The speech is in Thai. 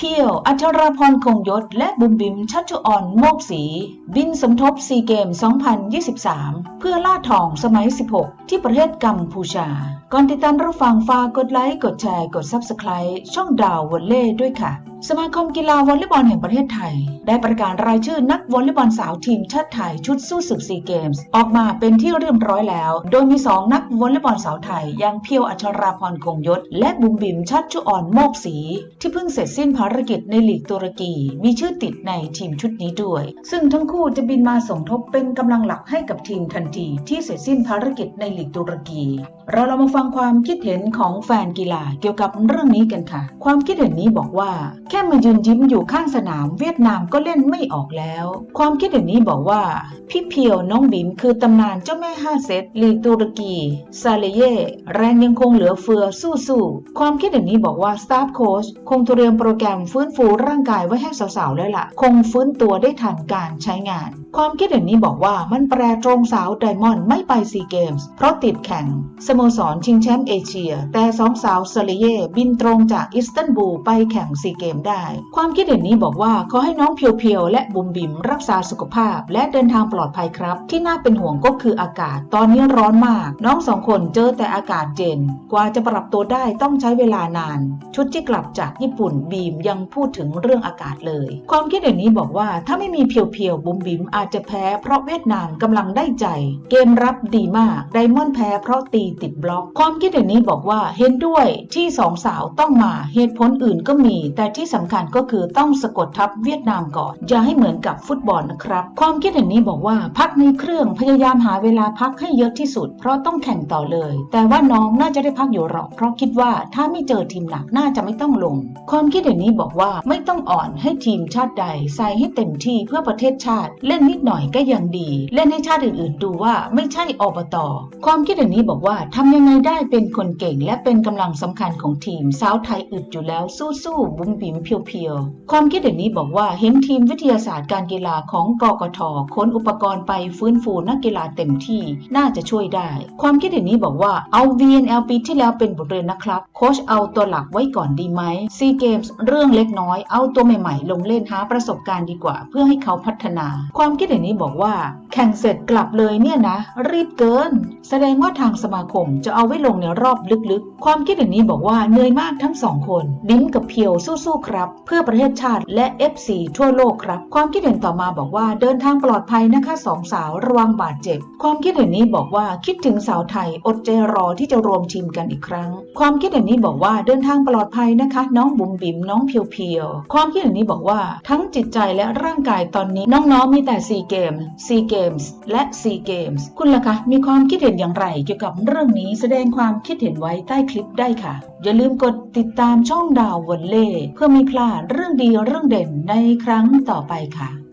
เพียว อัชราพรคงยศ และบุมบิม ชัชอ่อน โมกศรีบินสมทบซีเกม 2023 เพื่อล่าทองสมัย 16 ที่ประเทศกัมพูชา ก่อนติดตามรับฟังฝากกดไลค์ กดแชร์ กด Subscribe ช่องดาววอลเล่ด้วยค่ะ สมาคมกีฬาวอลเลย์บอลแห่งประเทศไทย ได้ประกาศรายชื่อนักวอลเลย์บอลสาวทีมชาติไทยชุดสู้ศึกซีเกมส์ ออกมาเป็นที่เรียบร้อยแล้ว โดยมี 2 นักวอลเลย์บอลสาวไทย อย่างเพียวอัชราพรคงยศ และบุ๋มบิมชัดชุอ่อนโมกศรีที่เพิ่งเสร็จสิ้นภารกิจในลีกตุรกี มีชื่อติดในทีมชุดนี้ด้วย ซึ่งทั้งคู่จะบินมาสมทบเป็นกำลังหลักให้กับทีมทันทีที่เสร็จสิ้นภารกิจในลีกตุรกี เราเรามาฟังความคิดเห็นของแฟนกีฬาเกี่ยวกับเรื่องนี้กันค่ะ ความคิดเห็นนี้บอกว่าแค่มายืนยิ้มอยู่ข้างสนามเวียดนามก็เล่นไม่ออกแล้ว ความคิดเห็นนี้บอกว่า พี่เพียวน้องบิมคือตำนานเจ้าแม่ห้าเซตลีตุรกี ซาเลเย่แรงยังคงเหลือเฟือสู้ๆความคิดเห็นนี้บอกว่าสตาฟโค้ชคงเตรียมโปรแกรมฟื้นฟูร่างกายไว้ให้สาวๆแล้วล่ะ คงฟื้นตัวได้ทันการใช้งาน ความคิดเห็นนี้บอกว่ามันแปรตรงสาวไดมอนด์ไม่ไปซีเกมส์เพราะติดแข่งสโมสรชิงแชมป์เอเชีย แต่สองสาวซาเลเย่บินตรงจากอิสตันบูลไปแข่งซีเกมได้ ความคิดเห็นนี้บอกว่าขอให้น้องเพียวๆ และบุมบิมรักษาสุขภาพ และเดินทางปลอดภัยครับ ที่น่าเป็นห่วงก็คืออากาศ ตอนนี้ร้อนมาก น้องสองคนเจอแต่อากาศเย็น กว่าจะปรับตัวได้ต้องใช้เวลานาน ชุดที่กลับจากญี่ปุ่นบีมยังพูดถึงเรื่องอากาศเลย ความคิดเห็นนี้บอกว่าถ้าไม่มีเพียวๆ บุมบิมอาจจะแพ้เพราะเวียดนามกำลังได้ใจ เกมรับดีมากไดมอนด์แพ้เพราะตีติดบล็อก ความคิดเห็นนี้บอกว่าเห็นด้วยที่สองสาวต้องมาเหตุผลอื่นก็มี แต่ที่สำคัญก็คือต้องสะกดทับเวียดนามก่อน อย่าให้เหมือนกับฟุตบอลนะครับ ความคิดเห็นนี้บอกว่าพักในเครื่องพยายามหาเวลาพักให้เยอะที่สุด เพราะต้องแข่งต่อเลย แต่ว่าน้องน่าจะได้พักอยู่หรอกเพราะคิดว่าถ้าไม่เจอทีมหนักน่าจะไม่ต้องลง ความคิดเห็นนี้บอกว่าไม่ต้องอ่อนให้ทีมชาติใดใส่ให้เต็มที่เพื่อประเทศชาติ เล่นนิดหน่อยก็ยังดี เล่นให้ชาติอื่นๆ ดูว่าไม่ใช่อบตความคิดเห็นนี้บอกว่าทำยังไงได้เป็นคนเก่ง และเป็นกำลังสำคัญของทีมสาวไทยอึดอยู่แล้วสู้ๆบุ้มบิมเพียวๆ ความคิดเห็นนี้บอกว่าเห็นทีมวิทยาศาสตร์การกีฬาของกกทค้นอุปกรณ์ไปฟื้นฟูนักกีฬาเต็มที่น่าจะช่วยได้ ความคิดเห็นนี้บอกว่าเอา VNL ปีที่แล้วเป็นบทเรียนนะครับโค้ชเอาตัวหลักไว้ก่อนดีไหมซีเกมส์เรื่องเล็กน้อยเอาตัวใหม่ๆ ลงเล่นหาประสบการณ์ดีกว่า เพื่อให้เขาพัฒนา ความคิดเห็นนี้บอกว่า แข่งเสร็จกลับเลยเนี่ยนะ รีบเกิน แสดงว่าทางสมาคมจะเอาไว้ลงในรอบลึกๆ ความคิดเห็นนี้บอกว่าเหนื่อยมากทั้งสองคนบิมกับเพียวสู้ๆครับ เพื่อประเทศชาติและ FC ทั่วโลกครับ ความคิดเห็นต่อมาบอกว่าเดินทางปลอดภัยนะคะสองสาวระวังบาดเจ็บ ความคิดเห็นนี้บอกว่าคิดถึงสาวไทยอดใจรอที่จะรวมทีมกันอีกครั้ง ความคิดเห็นนี้บอกว่าเดินทางปลอดภัยนะคะ น้องบุ๋มบิ๋มน้องเพียวๆความคิดเห็นนี้บอกว่าทั้งจิตใจและร่างกายตอนนี้น้องๆมีแต่ซีเกมซีเกมส์และซีเกมส์คุณล่ะคะมีความคิดเห็นอย่างไรเกี่ยวกับเรื่องนี้แสดงความคิดเห็นไว้ใต้คลิปได้ค่ะ อย่าลืมกดติดตามช่องดาววอลเล่เพื่อไม่พลาดเรื่องดีเรื่องเด่นในครั้งต่อไปค่ะ